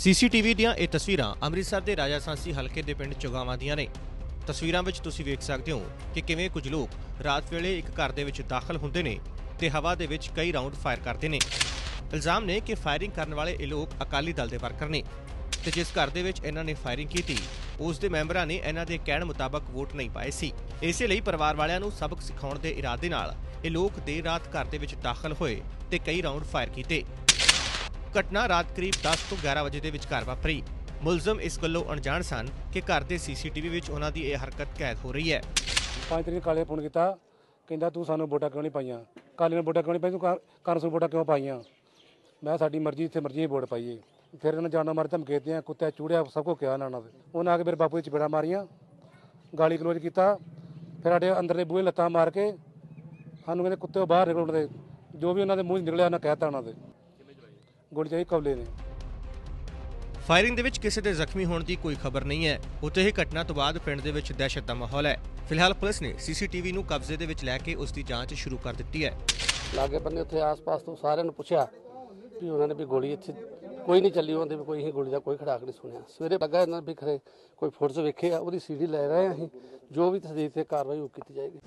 CCTV ਦੀਆਂ ਇਹ ਤਸਵੀਰਾਂ ਅੰਮ੍ਰਿਤਸਰ ਦੇ ਰਾਜਾ ਸਾਂਸੀ ਹਲਕੇ ਦੇ ਪਿੰਡ ਚੁਗਾਵਾਂ ਦੀਆਂ ਨੇ। ਤਸਵੀਰਾਂ ਵਿੱਚ ਤੁਸੀਂ ਵੇਖ ਸਕਦੇ ਹੋ ਕਿ ਕਿਵੇਂ ਕੁਝ ਲੋਕ ਰਾਤ ਵੇਲੇ ਇੱਕ ਘਰ ਦੇ ਵਿੱਚ ਦਾਖਲ ਹੁੰਦੇ ਨੇ ਤੇ ਹਵਾ ਦੇ ਵਿੱਚ ਕਈ ਰਾਉਂਡ ਫਾਇਰ ਕਰਦੇ ਨੇ। ਇਲਜ਼ਾਮ ਨੇ ਕਿ ਫਾਇਰਿੰਗ ਕਰਨ ਵਾਲੇ ਇਹ ਲੋਕ ਅਕਾਲੀ ਦਲ ਦੇ ਵਰਕਰ ਨੇ ਤੇ ਜਿਸ ਘਰ ਦੇ ਵਿੱਚ ਇਹਨਾਂ ਨੇ ਫਾਇਰਿੰਗ ਕੀਤੀ, ਉਸ ਦੇ ਮੈਂਬਰਾਂ ਨੇ ਇਹਨਾਂ ਦੇ ਕਹਿਣ ਮੁਤਾਬਕ ਵੋਟ ਨਹੀਂ ਪਾਏ ਸੀ। ਇਸੇ ਲਈ ਪਰਿਵਾਰ ਵਾਲਿਆਂ ਨੂੰ ਸਬਕ ਸਿਖਾਉਣ ਦੇ ਇਰਾਦੇ ਨਾਲ ਇਹ ਲੋਕ ਦੇਰ ਰਾਤ ਘਰ ਦੇ ਵਿੱਚ ਦਾਖਲ ਹੋਏ ਤੇ ਕਈ ਰਾਉਂਡ ਫਾਇਰ ਕੀਤੇ। ਘਟਨਾ ਰਾਤ ਕਰੀਬ 10 ਤੋਂ 11 ਵਜੇ ਦੇ ਵਿਚਕਾਰ ਵਾਪਰੀ। ਮੁਲਜ਼ਮ ਇਸ ਗੱਲੋਂ ਅਣਜਾਣ ਸਨ ਕਿ ਘਰ ਦੇ ਸੀਸੀਟੀਵੀ ਵਿੱਚ ਉਹਨਾਂ ਦੀ ਇਹ ਹਰਕਤ ਕੈਦ ਹੋ ਰਹੀ ਹੈ। ਪੰਜ ਤਰੀਕ ਕਾਲੇ ਫੋਨ ਕੀਤਾ, ਕਹਿੰਦਾ ਤੂੰ ਸਾਨੂੰ ਵੋਟਾਂ ਕਿਉਂ ਨਹੀਂ ਪਾਈਆਂ? ਕਾਲੇ ਨੇ ਵੋਟਾਂ ਕਿਉਂ ਨਹੀਂ ਪਾਈ ਤੂੰ ਕਾਂਗਰਸ ਨੂੰ ਵੋਟਾਂ ਕਿਉਂ ਪਾਈਆਂ? ਮੈਂ ਸਾਡੀ ਮਰਜ਼ੀ, ਜਿੱਥੇ ਮਰਜ਼ੀ ਵੋਟ ਪਾਈਏ। ਫਿਰ ਇਹਨਾਂ ਜਾਨੋਂ ਮਾਰੇ ਧਮਕੇ ਦਿੱਤੇ ਆ ਕੁੱਤੇ ਚੂੜਿਆ ਸਭ ਕੁਝ ਕਿਹਾ ਇਹਨਾਂ ਨੇ ਉਹਨਾਂ ਆ ਕੇ ਮੇਰੇ ਬਾਪੂ ਦੀ ਚਪੇੜਾ ਮਾਰੀਆਂ, ਗਾਲੀ ਗਲੋਚ ਕੀਤਾ। ਫਿਰ ਸਾਡੇ ਅੰਦਰ ਦੇ ਬੂਹੇ ਲੱਤਾਂ ਮਾਰ ਕੇ ਸਾਨੂੰ ਕਹਿੰਦੇ ਕੁੱਤੇ ਬਾਹਰ ਨਿਕਲਣ ਦੇ। ਜੋ ਵੀ ਉਹਨਾਂ ਦੇ ਮੂੰਹ 'ਚ ਨਿਕਲਿਆ, ਉਹਨਾਂ ਕਹਿਤਾ ਉਹਨਾਂ ਦੇ। ਗੋਲੀ ਚਾਹੀ ਕਬਲੇ ਨੇ। ਫਾਇਰਿੰਗ ਦੇ ਵਿੱਚ ਕਿਸੇ ਦੇ ਜ਼ਖਮੀ ਹੋਣ ਦੀ ਕੋਈ ਖਬਰ ਨਹੀਂ ਹੈ। ਉੱਥੇ ਹੀ ਘਟਨਾ ਤੋਂ ਬਾਅਦ ਪਿੰਡ ਦੇ ਵਿੱਚ ਦਹਿਸ਼ਤ ਦਾ ਮਾਹੌਲ ਹੈ। ਫਿਲਹਾਲ ਪੁਲਿਸ ਨੇ ਸੀਸੀਟੀਵੀ ਨੂੰ ਕਬਜ਼ੇ ਦੇ ਵਿੱਚ ਲੈ ਕੇ ਉਸ ਦੀ ਜਾਂਚ ਸ਼ੁਰੂ ਕਰ ਦਿੱਤੀ ਹੈ। ਲਾਗੇ ਬੰਨੇ ਉੱਥੇ ਆਸ-ਪਾਸ ਤੋਂ ਸਾਰਿਆਂ ਨੂੰ ਪੁੱਛਿਆ ਵੀ ਉਹਨਾਂ ਨੇ ਵੀ ਗੋਲੀ ਇੱਥੇ ਕੋਈ ਨਹੀਂ ਚੱਲੀ ਉਹਦੇ ਵੀ ਕੋਈ ਹੀ ਗੋਲੀ ਦਾ ਕੋਈ ਖੜਾਕ ਨਹੀਂ ਸੁਣਿਆ। ਸਵੇਰੇ ਲੱਗਾ ਇਹਨਾਂ ਵੀ ਖਰੇ ਕੋਈ ਫੋਟੋਸ ਵੇਖੇ ਆ ਉਹਦੀ ਸੀਡੀ ਲੈ ਰਹੇ ਆ ਅਸੀਂ ਜੋ ਵੀ ਤਸਦੀਕ ਤੇ ਕਾਰਵਾਈ ਉਹ ਕੀਤੀ ਜਾਏਗੀ।